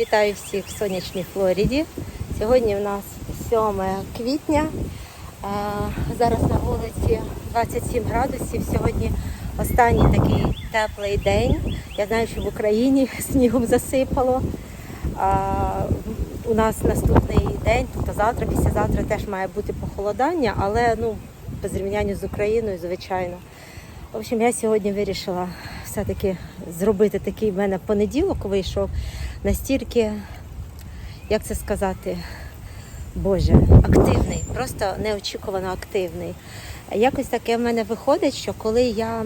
Вітаю всіх в сонячній Флориді. Сьогодні в нас 7 квітня. Зараз на вулиці 27 градусів. Сьогодні останній такий теплий день. Я знаю, що в Україні снігом засипало. У нас наступний день, тобто завтра, післязавтра теж має бути похолодання, але ну, по зрівнянню з Україною, звичайно. В общем, я сьогодні вирішила все-таки зробити такий в мене понеділок вийшов настільки, як це сказати, Боже, активний, просто неочікувано активний. Якось таке в мене виходить, що коли я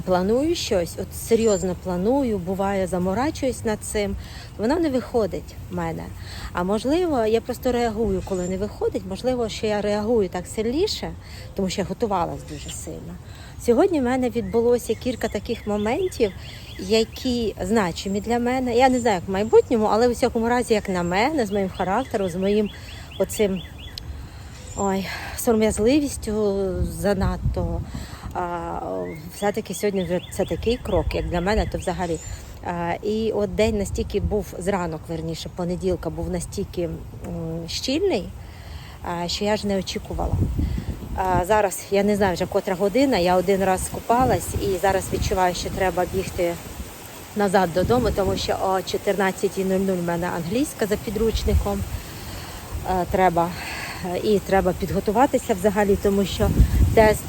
планую щось, от серйозно планую, буває, заморачуюсь над цим, воно не виходить в мене. А можливо, я просто реагую, коли не виходить. Можливо, що я реагую так сильніше, тому що я готувалась дуже сильно. Сьогодні в мене відбулося кілька таких моментів, які значимі для мене. Я не знаю, як в майбутньому, але в усякому разі, як на мене, з моїм характером, з моїм оцим ой, сором'язливістю занадто. Все-таки сьогодні вже це такий крок, як для мене, то взагалі. І от день настільки був зранок, верніше, понеділка був настільки щільний, що я ж не очікувала. Зараз я не знаю вже котра година, я один раз скупалась і зараз відчуваю, що треба бігти назад додому, тому що о 14.00 в мене англійська за підручником. Треба і треба підготуватися взагалі, тому що тест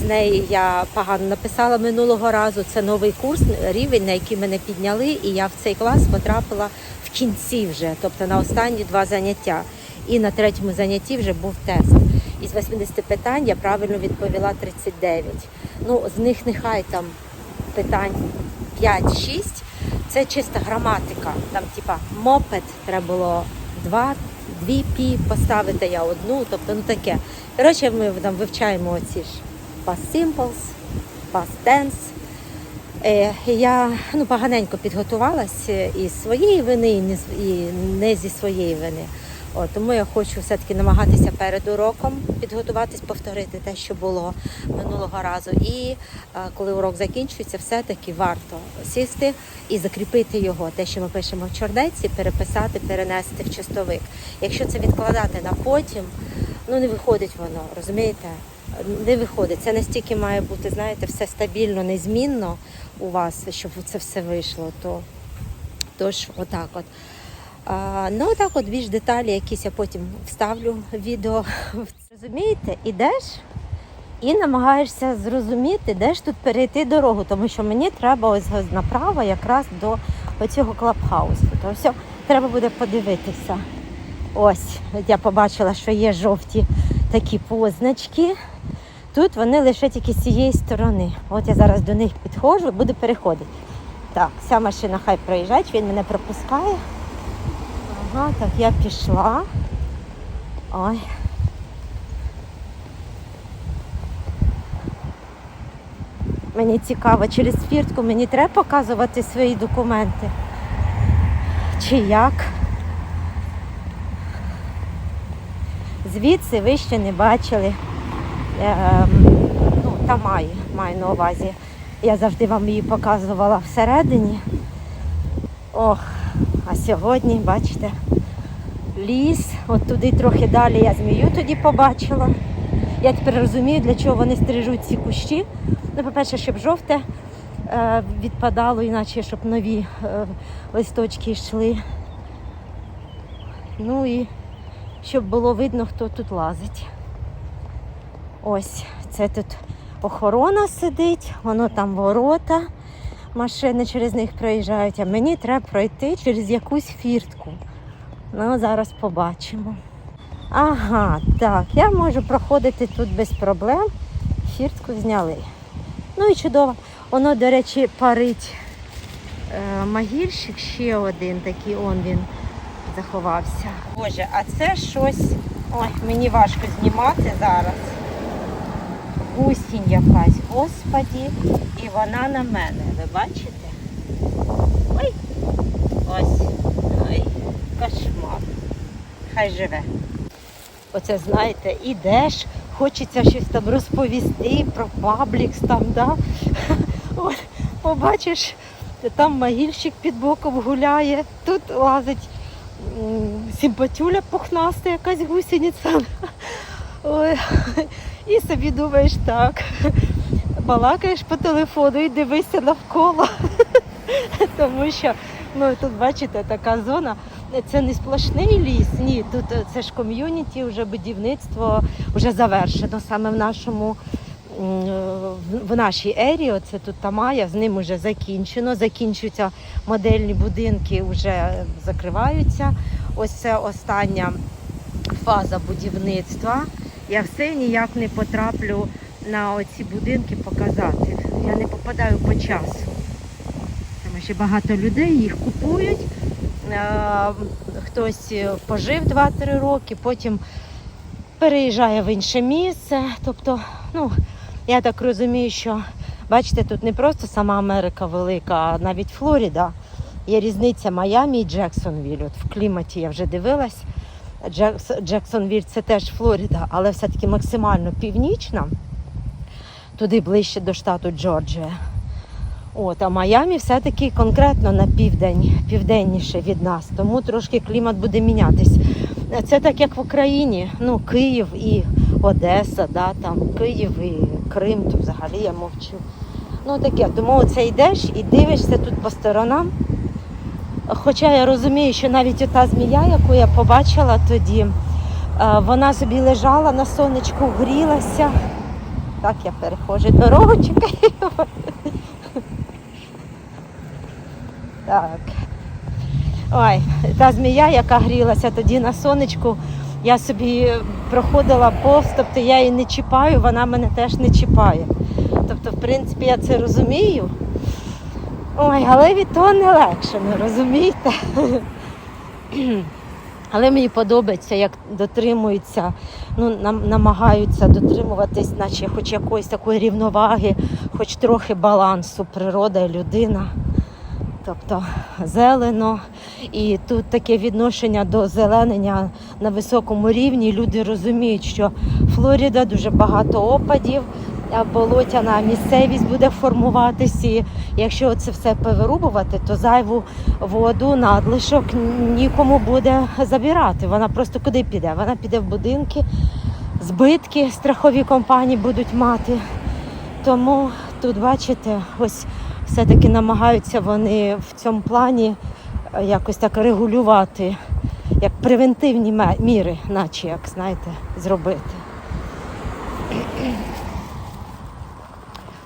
з неї я погано написала минулого разу. Це новий курс, рівень, на який мене підняли, і я в цей клас потрапила в кінці вже, тобто на останні два заняття. І на третьому занятті вже був тест. Із 80 питань я правильно відповіла 39. Ну, з них нехай там питань 5-6. Це чиста граматика. Там, типа, мопед треба було два, дві пі поставити, я одну, тобто ну таке. Коротше, ми там вивчаємо оці ж past simples, past tense. Е, я ну, поганенько підготувалась із своєї вини, і не і зі своєї вини. От, тому я хочу все-таки намагатися перед уроком підготуватись, повторити те, що було минулого разу. І е, коли урок закінчується, все-таки варто сісти і закріпити його. Те, що ми пишемо в чорнеці, переписати, перенести в чистовик. Якщо це відкладати на потім, ну не виходить воно, розумієте? Не виходить. Це настільки має бути, знаєте, все стабільно, незмінно у вас, щоб це все вийшло. То Тож, отак от. А, ну, так от більш деталі якісь я потім вставлю в відео. Розумієте, ідеш і намагаєшся зрозуміти, де ж тут перейти дорогу, тому що мені треба ось направо якраз до оцього клабхаусу. То все, треба буде подивитися. Ось, я побачила, що є жовті такі позначки. Тут вони лише тільки з цієї сторони. От я зараз до них підходжу, буду переходити. Так, ця машина хай проїжджає, він мене пропускає. Ага, так, я пішла. Ой. Мені цікаво, через фіртку мені треба показувати свої документи. Чи як? Звідси ви ще не бачили. Ем, ну, Тамай, маю на увазі. Я завжди вам її показувала всередині. Ох, а сьогодні, бачите, ліс, от туди трохи далі я змію тоді побачила. Я тепер розумію, для чого вони стрижуть ці кущі. Ну, по-перше, щоб жовте е, відпадало, іначе щоб нові е, листочки йшли. Ну і щоб було видно, хто тут лазить. Ось, це тут охорона сидить, воно там ворота, машини через них проїжджають, а мені треба пройти через якусь фіртку. Ну, зараз побачимо. Ага, так, я можу проходити тут без проблем. Фіртку зняли. Ну і чудово. Воно, до речі, парить е, могильщик, ще один такий, он він заховався. Боже, а це щось. Ой, мені важко знімати зараз. Гусінь якась, господі, і вона на мене. Ви бачите? Ой, ось. Ой, кошмар. Хай живе. Оце, знаєте, ідеш, хочеться щось там розповісти про паблікс там, да? От, побачиш там могильщик під боком гуляє, тут лазить м, симпатюля пухнаста, якась гусениця. Ой. І собі думаєш так. Балакаєш по телефону і дивишся навколо. Тому що ну, тут, бачите, така зона. Це не сплошний ліс, ні, тут е, це ж ком'юніті, вже будівництво вже завершено саме в нашому в- нашій ерії, це тут Тамая, з ним вже закінчено. Закінчуються модельні будинки, вже закриваються. Ось це остання фаза будівництва. Я все ніяк не потраплю на оці будинки показати. Я не попадаю по часу. Там ще багато людей їх купують. Е, Хтось пожив 2-3 роки, потім переїжджає в інше місце. Тобто, ну, я так розумію, що бачите, тут не просто сама Америка велика, а навіть Флорида. Є різниця Майамі і Джексонвіль. От в кліматі я вже дивилась. Джекс- Джексонвіль це теж Флорида, але все-таки максимально північна, туди ближче до штату Джорджія. От, а Майамі все-таки конкретно на південь, південніше від нас, тому трошки клімат буде мінятись. Це так як в Україні, ну, Київ і Одеса, да, там, Київ і Крим, то взагалі я мовчу. Ну таке, тому оце йдеш і дивишся тут по сторонам. Хоча я розумію, що навіть ота змія, яку я побачила тоді, вона собі лежала на сонечку, грілася. Так, я перехожу дорогу, чекаю. Так. Ой, та змія, яка грілася тоді на сонечку, я собі проходила повз, тобто я її не чіпаю, вона мене теж не чіпає. Тобто, в принципі, я це розумію. Ой, але від того не легше, не розумієте? Але мені подобається, як дотримуються, ну, намагаються дотримуватись, наче хоч якоїсь такої рівноваги, хоч трохи балансу природа і людина. Тобто зелено. І тут таке відношення до зеленення на високому рівні. Люди розуміють, що Флорида дуже багато опадів, болотяна місцевість буде формуватись. І якщо це все повирубувати, то зайву воду, надлишок нікому буде забирати. Вона просто куди піде? Вона піде в будинки, збитки страхові компанії будуть мати. Тому тут, бачите, ось все-таки намагаються вони в цьому плані е, якось так регулювати, як превентивні міри, наче як знаєте, зробити.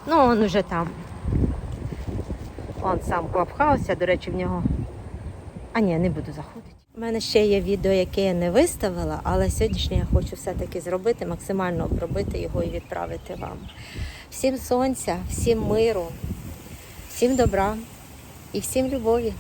Ну, він уже там. Он сам клабхаус, я, до речі, в нього. А ні, не буду заходити. У мене ще є відео, яке я не виставила, але сьогоднішнє я хочу все-таки зробити, максимально обробити його і відправити вам. Всім сонця, всім миру, всім добра і всім любові.